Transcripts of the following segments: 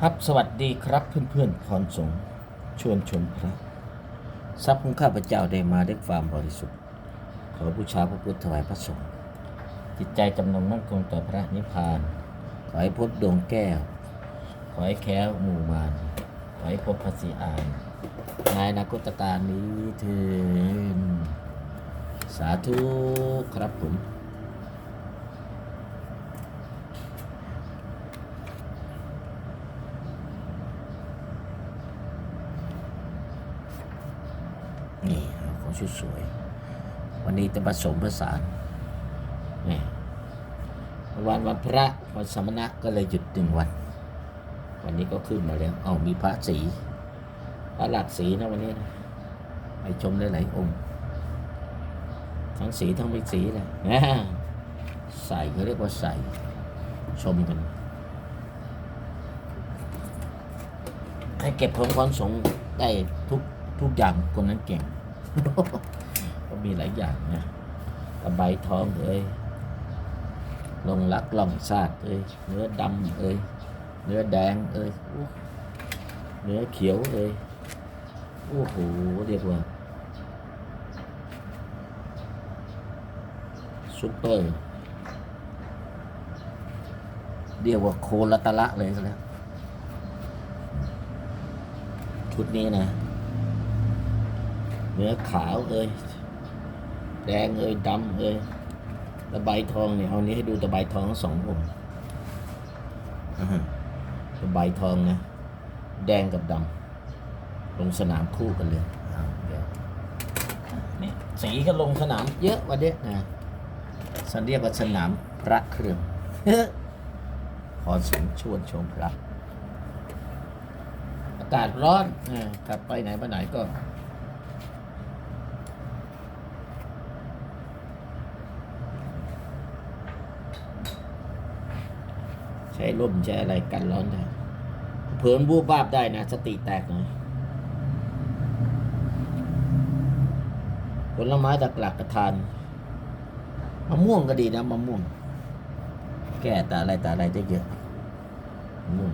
ครับสวัสดีครับเพื่อนๆพรสงชวนชมพระ ทรัพย์ของข้าพเจ้าได้มาด้วยความบริสุทธิ์ ขอบูชาพระพุทธถวายพระสงฆ์จิตใจจำนงมั่นคงต่อพระนิพพาน ขอให้พบดวงแก้ว ขอให้แค้วหมู่มารขอให้พบพระศรีอานในอนาคตการนี้เถินสาธุครับผม นี่เอาของ สวยๆ วันนี้จะผสมผสานนี่วันวันพระวันสมณะก็เลยหยุดหนึ่งวัน วันนี้ก็ขึ้นมาแล้วเอามีพระสีพระหลักสีนะวันนี้นะไปชมได้หลายองค์ ทั้งสีทั้งไม่สีเลยนะใส่เขาเรียกว่าใส่ชมกันให้เก็บผลความสงได้ทุกทุกอย่างคนนั้นเก่ง ก็มีหลายอย่างนะกระใบทองเอ้ยลงลักล่องซาดเอ้ยเนื้อดำเอ้ยเนื้อแดงเอ้ยเนื้อเขียวเอ้ยโอ้โหเรียกว่าซุปเปอร์เรียกว่าโคลาตะละเลยแล้วชุดนี้นะ เนื้อขาวเอ้ยแดงเอ้ยดำเอ้ยตะไบทองเนี่ยเอานี้ให้ดูตะไบทองทั้งสององค์อ่าฮะตะไบทองนะ แดงกับดำลงสนามคู่กันเลยเอาเดี๋ยวนี่สีก็ลงสนามเยอะวันเนี้ยนะสันเรียกว่าสนามพระเครื่องขอสูงชวนชมพระอากาศร้อนนะกลับไปไหนมาไหนก็ ช้ร่มใช้อะไรกันร้อนได้เผินบูบวาบได้นะ สติแตกหน่อยผลไม้หลักๆกระทานมะม่วงก็ดีนะมะม่วง แก้แต่อะไรแต่อะไรได้เยอะมะม่วง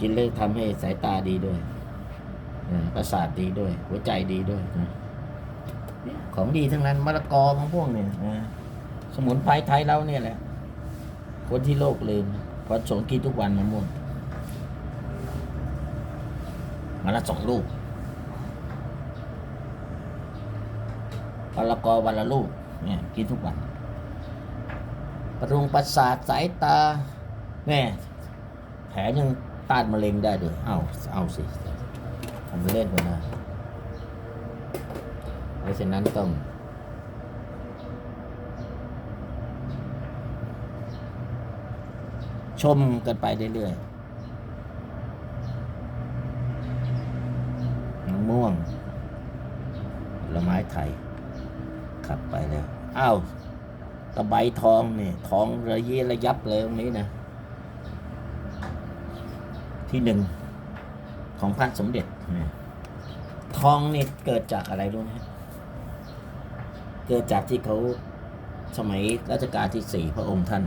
กินแล้วทำให้สายตาดีด้วยประสาทดีด้วย หัวใจดีด้วยนะของดีทั้งนั้นมะละกอมะม่วงเนี่ยนะสมุนไพรไทยเราเนี่ยแหละ คนที่โลกลืมเพราะสงกินทุกวันมะม่วงมาละสองลูกมะละกอวันละลูกเนี่ยกินทุกวันปรุงประสาทสายตาเนี่แผลยังต้านมะเร็งได้ด้วยเอาเอาสิทำเล่นไปนะเพราะฉะนั้นต้อง ชมกันไปเรื่อยๆมะม่วงผลไม้ไทย ขับไปแล้วอ้าวตะไบทองนี่ทองระเยระยับเลยตรงนี้นะ ที่หนึ่งของพระสมเด็จทองนี่เกิดจากอะไรรู้ไหมเกิดจากที่เขาสมัยรัชกาลที่สี่พระองค์ท่าน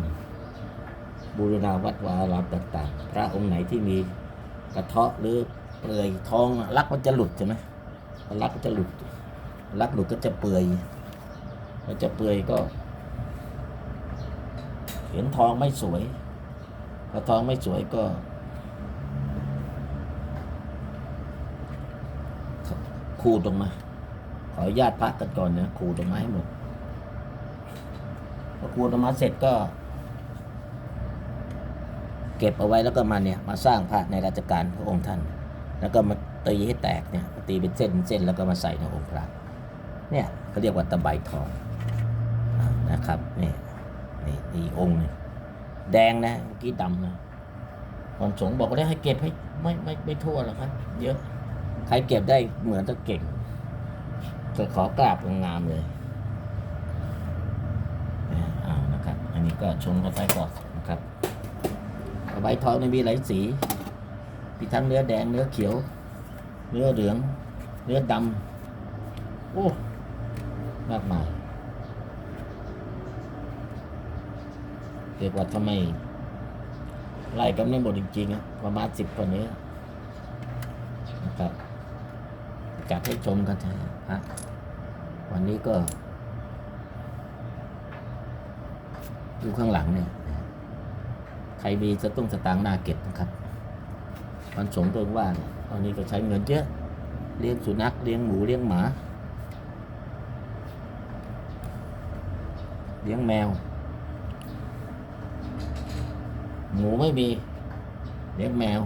บูรณาวัดวาอารามต่าง ๆ พระองค์ไหนที่มีกระเทาะหรือเปลือยทองลักมันจะหลุดใช่ไหมพอลักมันจะหลุดลักหลุดก็จะเปื่อยพอจะเปื่อยก็ เห็นทองไม่สวยพอทองไม่สวยก็ขูดออกมา ขออนุญาตพักกันก่อนนะขูดออกมาให้หมดพอขูดออกมาเสร็จก็ เก็บเอาไว้แล้วก็มาเนี่ยมาสร้างพระในราชการพระองค์ท่าน แล้วก็มาตีให้แตกเนี่ยตีเป็นเส้นเส้นแล้วก็มาใส่ในองค์พระเนี่ยเขาเรียกว่าตะไบทองนะครับนี่นี่นี่องค์นี่แดงนะเมื่อกี้ดำนะตอนสงบอกว่าได้ให้เก็บให้ไม่ไม่ไม่ทั่วหรอกครับเยอะใครเก็บได้เหมือนจะเก่งจะขอกราบงามเลยอ่าเอานะครับ อันนี้ก็ชมกันไปก่อนนะครับ ใบทองนี่มีหลายสีมีทั้งเนื้อแดงเนื้อเขียว เนื้อเหลือง เนื้อดำโอ้มากมายเรียกว่าทำไมไล่กันไม่หมดจริงๆอะประมาณสิบกว่านี้นะครับจัดให้ชมกันนะฮะวันนี้ก็ดูข้างหลังเนี่ย รมีจะต้องสตางค์หน้าเก็บนะครับมันสงตัวว่านตอนนี้ก็ใช้เงินเยอะเลี้ยงสุนัขเลี้ยงหมูเลี้ยงหมา เลี้ยงแมว หมูไม่มีเลี้ยงแมว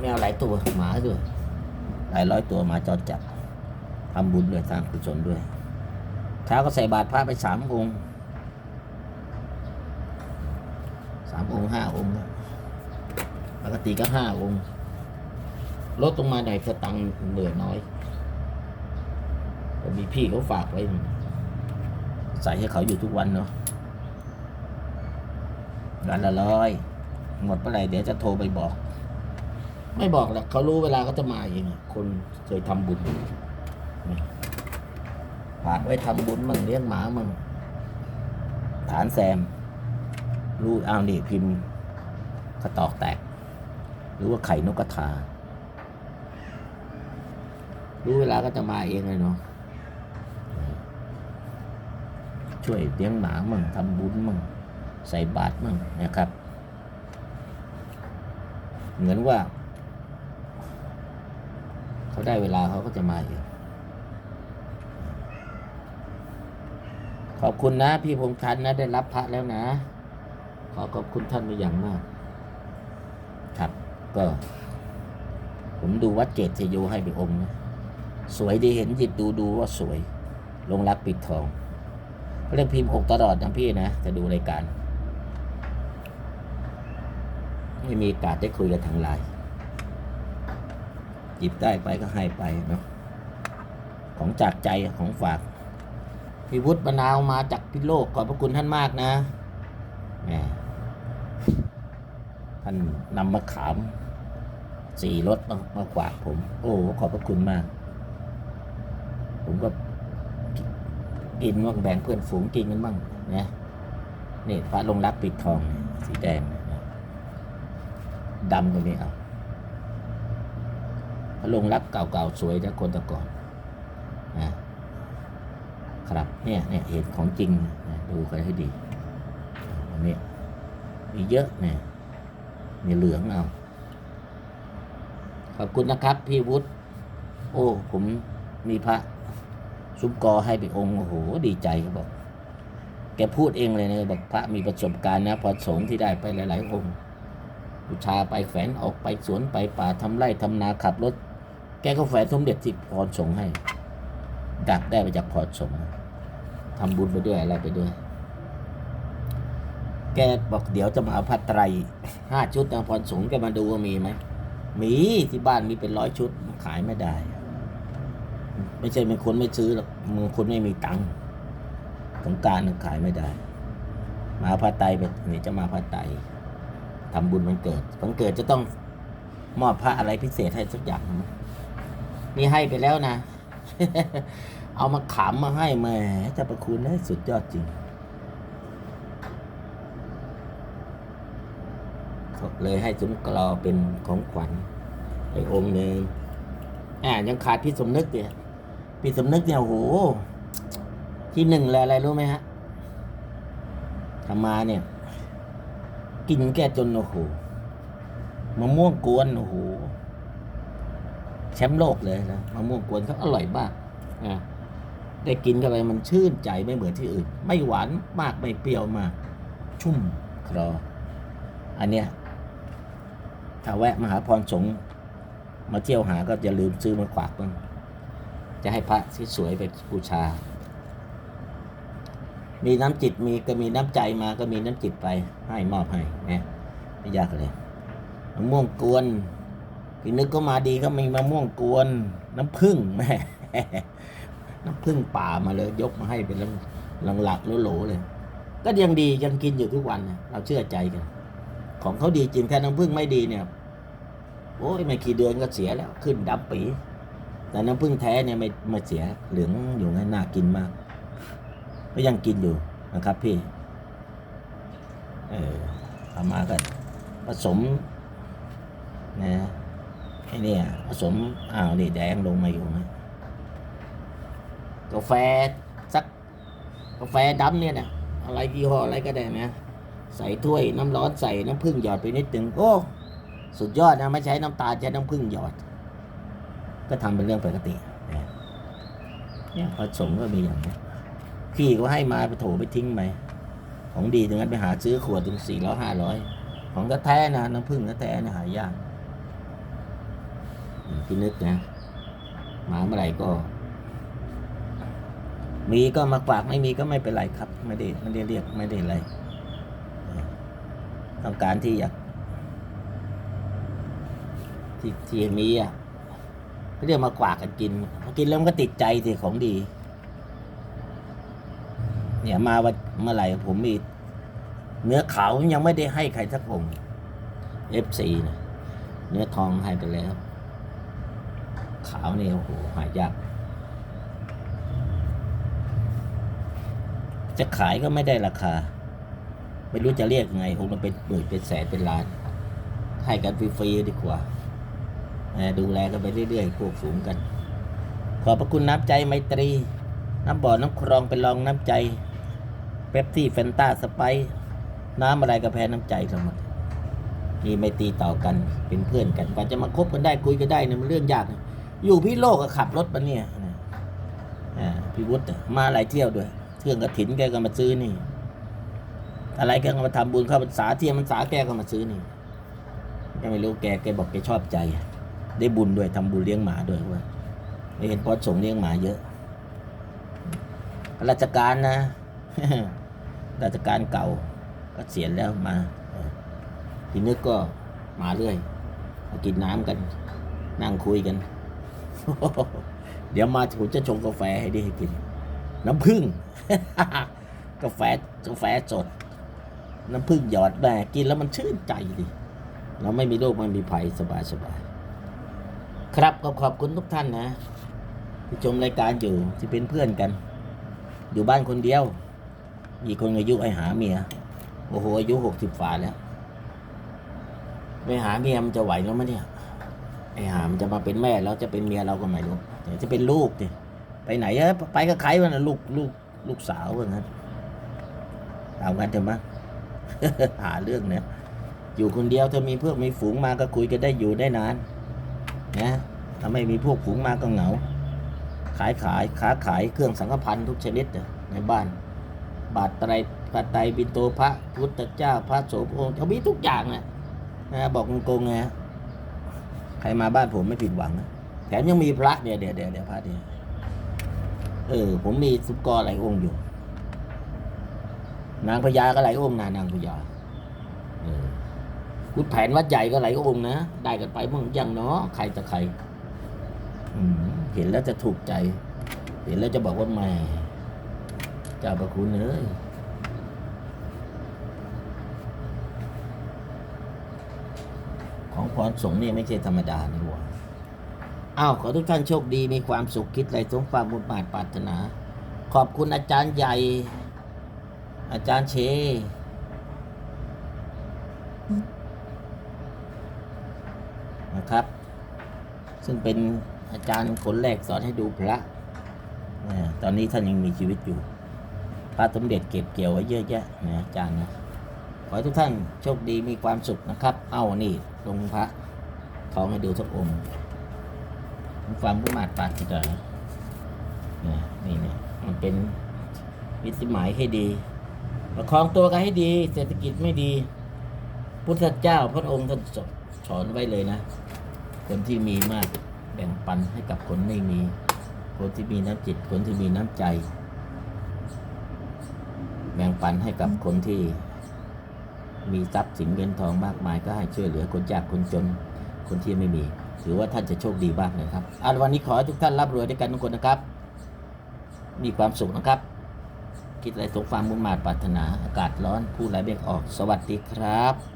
แมวหลายตัวหมาด้วยหลายร้อยตัวหมาจรจัดทำบุญด้วยสร้างกุศลด้วยเช้าก็ใส่บาตรพระไปสามองค์สาม องค์ห้าองค์นะปกติก็ห้าองค์ลดลงมาหน่อยสตังค์เหลือน้อยมีพี่เขาฝากไว้ ใส่ให้เขาอยู่ทุกวันเนาะวันละร้อย หมดเมื่อไหร่เดี๋ยวจะโทรไปบอก ไม่บอกหรอกเขารู้เวลาเขาจะมาเองคนเคยทำบุญฝากไว้ทำบุญมั่งเลี้ยงหมามั่งฐานแซม รู้อ้าวนี่พิมพ์กระตอกแตกหรือว่าไข่นกกระทา รู้เวลาก็จะมาเองเลยเนาะช่วยเลี้ยงหมามั่งทำบุญมั่งใส่บาตรมั่งนะครับ เหมือนว่า เขาได้เวลาเขาก็จะมาเองขอบคุณนะ พี่พงษ์ชันนะ ได้รับพระแล้วนะ ขอขอบคุณท่านเป็นอย่างมาก ครับ ก็ ผมดูวัดเจดชโยให้ไปองค์นะสวยดีเห็นหยิบดูดูว่าสวย ลงรักปิดทองเขาเรียกพิมพ์หกตลอดนะพี่นะจะดูรายการ ไม่มีโอกาสได้คุยกันทางไลน์หยิบได้ไปก็ให้ไปเนาะของจากใจของฝากพี่วุฒิมะนาวมาจากพิโลกขอบพระคุณท่านมากนะแหม ท่านนำมาขามสี่รถมามาฝากผม โอ้ขอบพระคุณมาก ผมก็กินบ้างแบ่งเพื่อนฝูงกินกันบ้างนะนี่พระลงรักปิดทองสีแดงนะดำก็ไม่เอาพระลงรักเก่าๆสวยนะคนแตะก่อนนะครับเนี่ยเนี่ยเห็นของจริงนะดูกันให้ดีอันนี้มีเยอะเนี่ย มีเหลืองเอา ขอบคุณนะครับ พี่วุฒิโอ้ ผมมีพระซุ้มกอให้ไปองค์โอ้โห ดีใจเขาบอก แกพูดเองเลยนะบอกพระมีประสบการณ์นะพอสงที่ได้ไปหลาย ๆ องค์บูชาไปแฝนออกไปสวนไปป่าทำไร่ทำนาขับรถ แกก็แฝนสมเด็จที่พรสงให้ดักได้ไปจากพรสงฆ์ทำบุญไปด้วยอะไรไปด้วย แกบอกเดี๋ยวจะมาเอาพัดไตรห้าชุดทางพรสงแกมาดูว่ามีไหมมีที่บ้านมีเป็นร้อยชุดขายไม่ได้ ไม่ใช่เป็นคนไม่ซื้อหรอกมือคนไม่มีตังค์สงการขายไม่ได้ มาพระไตรไปนี่จะมาพระไตรทำบุญมันเกิดวันเกิดจะต้องมอบพระอะไรพิเศษให้สักอย่างนี่ให้ไปแล้วนะ เอามาขามมาให้แหม่จะประคุณได้สุดยอดจริง เลยให้สุมกรอเป็นของขวัญไอ้องค์หนึ่งอ่ายังขาดพี่สมนึกเนี่ยพี่สมนึกเนี่ยโอ้โหที่หนึ่งเลยอะไรรู้ไหมฮะทำมาเนี่ย กินแก้จนโอ้โหมะม่วงกวนโอ้โหแชมป์โลกเลยนะมะม่วงกวนเขาอร่อยมากอะได้กินเข้าไปมันชื่นใจไม่เหมือนที่อื่น ไม่หวานมากไม่เปรี้ยวมาก ชุ่มครออันเนี้ย ถ้าแวะมหาพรสงฆ์มาเที่ยวหาก็อย่าลืมซื้อมาฝากบ้างจะให้พระที่สวยไปบูชา มีน้ำจิตมีก็มีน้ำใจมาก็มีน้ำจิตไปให้มอบให้นะไม่ยากเลยมะม่วงกวนพี่นึกก็มาดีก็มีมะม่วงกวน น้ำผึ้งแม่น้ำผึ้งป่ามาเลย ยกมาให้เป็นลังหลักโหลเลย ก็ยังดียังกินอยู่ทุกวันเราเชื่อใจกัน ของเขาดีจริงถ้าน้ำผึ้งไม่ดีเนี่ย โอ้ยไม่กี่เดือนก็เสียแล้ว ขึ้นดำปี แต่น้ำผึ้งแท้เนี่ยไม่ไม่เสียเหลืองอยู่งั้นน่ากินมาก ก็ยังกินอยู่นะครับพี่ เออเอามาก็ผสมนะไอ้นี่ผสมอ้าวนี่แดงลงมาอยู่นะกาแฟสักกาแฟดำเนี่ยนะอะไรยี่ห้ออะไรก็ได้นะ ใส่ถ้วยน้ำร้อนใส่น้ำผึ้งหยอดไปนิดนึงโอ้ สุดยอดนะไม่ใช้น้ำตาลใช้น้ำผึ้งหยอด ก็ทำเป็นเรื่องปกติเนี่ยผสมก็มีอย่างนี้พี่ก็ให้มาไปโถไปทิ้งไปของดีถึงนั้นไปหาซื้อขวดถึงสี่ร้อยห้าร้อยของแท้นะน้ำผึ้งแท้นะหายากพี่นึกนะมาเมื่อไหร่ก็ มีก็มาฝากไม่มีก็ไม่เป็นไรครับ ไม่ได้ไม่ได้เรียกไม่ได้อะไรต้องการที่อยาก ที่ที่มีอะเขาเรียกมากวากกันกินพอกินแล้วมันก็ติดใจสิของดี เนี่ยมาวันเมื่อไหร่ผมมีเนื้อขาวยังไม่ได้ให้ใครสักองค์ F4 นะเนื้อทองให้ไปแล้ว ขาวเนี่ยโอ้โหหายาก จะขายก็ไม่ได้ราคา ไม่รู้จะเรียกยังไงคงมันเป็นหมื่นเป็นแสนเป็นล้าน ให้กันฟรีๆดีกว่า ดูแลกันไปเรื่อยๆควบฝูงกัน ขอบพระคุณน้ำใจไมตรี น้ำบ่อน้ำคลองเป็นรองน้ำใจเป๊ปซี่เฟนต้าสไปซ์น้ำอะไรก็แพ้น้ำใจทั้งหมดนี่ไม่ตีต่อกันเป็นเพื่อนกันกว่าจะมาคบกันได้คุยกันได้เนี่ยมันเรื่องยากนะอยู่พี่โลกก็ขับรถมาเนี่ยพี่วุฒิมาหลายเที่ยวด้วยเที่ยงกระถินแกก็มาซื้อนี่ อะไรแกก็มาทำบุญเข้าพรรษาเที่ยงพรรษาแกก็มาซื้อนี่ก็ไม่รู้แกแกบอกแกชอบใจ ได้บุญด้วยทำบุญเลี้ยงหมาด้วยว่าไม่เห็นพอสงเลี้ยงหมาเยอะราชการนะราชการเก่าก็เสียแล้วมาเออพี่นึกก็มาเรื่อยมากินน้ำกัน นั่งคุยกัน เดี๋ยวมาผมจะชงกาแฟให้ได้ให้กิน น้ำผึ้งกาแฟกาแฟสด น้ำผึ้งหยอดแม่กินแล้วมันชื่นใจดิเราไม่มีโรคไม่มีภัยสบายสบาย ครับก็ขอบคุณทุกท่านนะ ที่ชมรายการอยู่ที่เป็นเพื่อนกัน อยู่บ้านคนเดียวมีคนอายุไอหาเมีย โอ้โหอายุหกสิบฝ่าแล้วไปหาเมียมันจะไหวแล้วมั้ยเนี่ย ไอหามันจะมาเป็นแม่แล้วจะเป็นเมียเราก็ไม่รู้จะเป็นลูกดิไปไหนอะไปกับใครวะนะลูกลูกลูกสาวว่างั้นเอากันเถอะมั้งหาเรื่องเนี่ยอยู่คนเดียวถ้ามีเพื่อนมีฝูงมาก็คุยกันได้อยู่ได้นาน นะถ้าไม่มีพวกฝูงมาก็เหงา ขายขายค้าขายเครื่องสังฆพันธ์ทุกชนิดในบ้าน บาทไตรพระไตรปินโตพระพุทธเจ้าพระโสภณเขามีทุกอย่างนะนะบอกโกงๆไงใครมาบ้านผมไม่ผิดหวังนะแถมยังมีพระเนี่ยเดี๋ยวเดี๋ยวเดี๋ยวพระเนี่ยเออ ผมมีสุกรหลายองค์อยู่ นางพญาก็หลายองค์นะนางพญา พุทธแผนวัดใหญ่ก็หลายองค์นะ ได้กันไปมั่งยังเนาะใครจะใครเห็นแล้วจะถูกใจ เห็นแล้วจะบอกว่าแม่เจ้าประคุณเอ้ยของพรสงฆ์นี่ยไม่ใช่ธรรมดานี่หว่าอ้าวขอทุกท่านโชคดีมีความสุขคิดอะไรสมความมุ่งมา่ปรารถนา ขอบคุณอาจารย์ใหญ่ อาจารย์เช นะครับ ซึ่งเป็นอาจารย์คนแรกสอนให้ดูพระนะตอนนี้ท่านยังมีชีวิตอยู่ พระสมเด็จเก็บเกี่ยวไว้เยอะแยะนะอาจารย์นะขอให้ทุกท่านโชคดีมีความสุขนะครับ เอานี่ลงพระทองให้ดูสักองค์ความผู้มาดปารถนนี่นี่เนี่ยมันเป็นวิธีหมายให้ดี ประคองตัวกันให้ดี เศรษฐกิจไม่ดี พุทธเจ้าพระองค์ท่านสอนไว้เลยนะ คนที่มีมากแบ่งปันให้กับคนไม่มี คนที่มีน้ำจิต คนที่มีน้ำใจ แบ่งปันให้กับคนที่มีทรัพย์สินเงินทองมากมาย ก็ให้ช่วยเหลือคนยากคนจน คนที่ไม่มี ถือว่าท่านจะโชคดีมากเลยครับอันวันนี้ขอให้ทุกท่านร่ำรวยด้วยกันทุกคนนะครับ มีความสุขนะครับ คิดอะไรสมความมุ่งมา่ปรารถนาอากาศร้อนพูดอะไรไม่ออก สวัสดีครับ